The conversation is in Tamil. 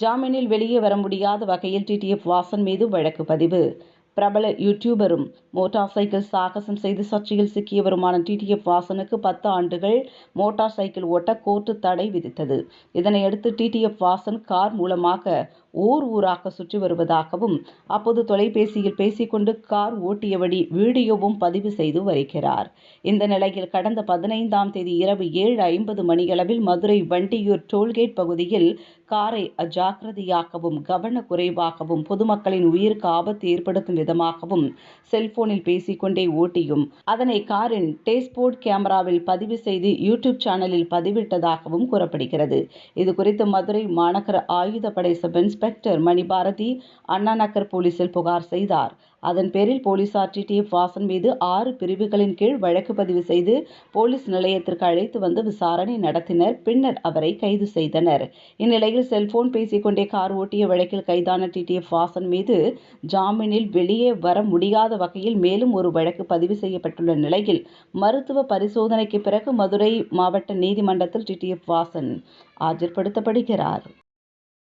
ஜாமீனில் வெளியே வர முடியாத வகையில் டிடிஎஃப் வாசன் மீது வழக்கு பதிவு. பிரபல யூடியூபரும் மோட்டார் சைக்கிள் சாகசம் செய்து சர்ச்சையில் சிக்கியவருமான டிடிஎஃப் வாசனுக்கு பத்து ஆண்டுகள் மோட்டார் சைக்கிள் ஓட்ட கோர்ட்டு தடை விதித்தது. இதனையடுத்து டிடிஎஃப் வாசன் கார் மூலமாக ஊர் ஊராக சுற்றி வருவதாகவும் அப்போது தொலைபேசியில் பேசிக்கொண்டு கார் ஓட்டியபடி வீடியோவும் பதிவு செய்து வருகிறார். இந்த நிலையில் கடந்த பதினைந்தாம் தேதி இரவு ஏழு ஐம்பது மணியளவில் மதுரை வண்டியூர் டோல்கேட் பகுதியில் காரை அஜாக்கிரதையாகவும் கவனக்குறைவாகவும் பொதுமக்களின் உயிருக்கு ஆபத்து ஏற்படுத்தும் விதமாகவும் செல்போனில் பேசிக்கொண்டே ஓட்டியும். அதனை காரின் டேஸ்போர்ட் கேமராவில் பதிவு செய்து யூடியூப் சேனலில் பதிவிட்டதாகவும் கூறப்படுகிறது. இதுகுறித்து மதுரை மாநகர ஆயுதப்படை சப் இன்ஸ்பெக்டர் மணிபாரதி அண்ணா நகர் போலீசில் புகார் செய்தார். அதன் பேரில் போலீசார் டிடிஎஃப் வாசன் மீது ஆறு பிரிவுகளின் கீழ் வழக்கு பதிவு செய்து போலீஸ் நிலையத்திற்கு அழைத்து வந்து விசாரணை நடத்தினர். பின்னர் அவரை கைது செய்தனர். இந்நிலையில் செல்போன் பேசிக்கொண்டே கார் ஓட்டிய வழக்கில் கைதான டிடிஎஃப் வாசன் மீது ஜாமீனில் வெளியே வர முடியாத வகையில் மேலும் ஒரு வழக்கு பதிவு செய்யப்பட்டுள்ள நிலையில் மருத்துவ பரிசோதனைக்கு பிறகு மதுரை மாவட்ட நீதிமன்றத்தில் டிடிஎஃப் வாசன் ஆஜர்படுத்தப்படுகிறார்.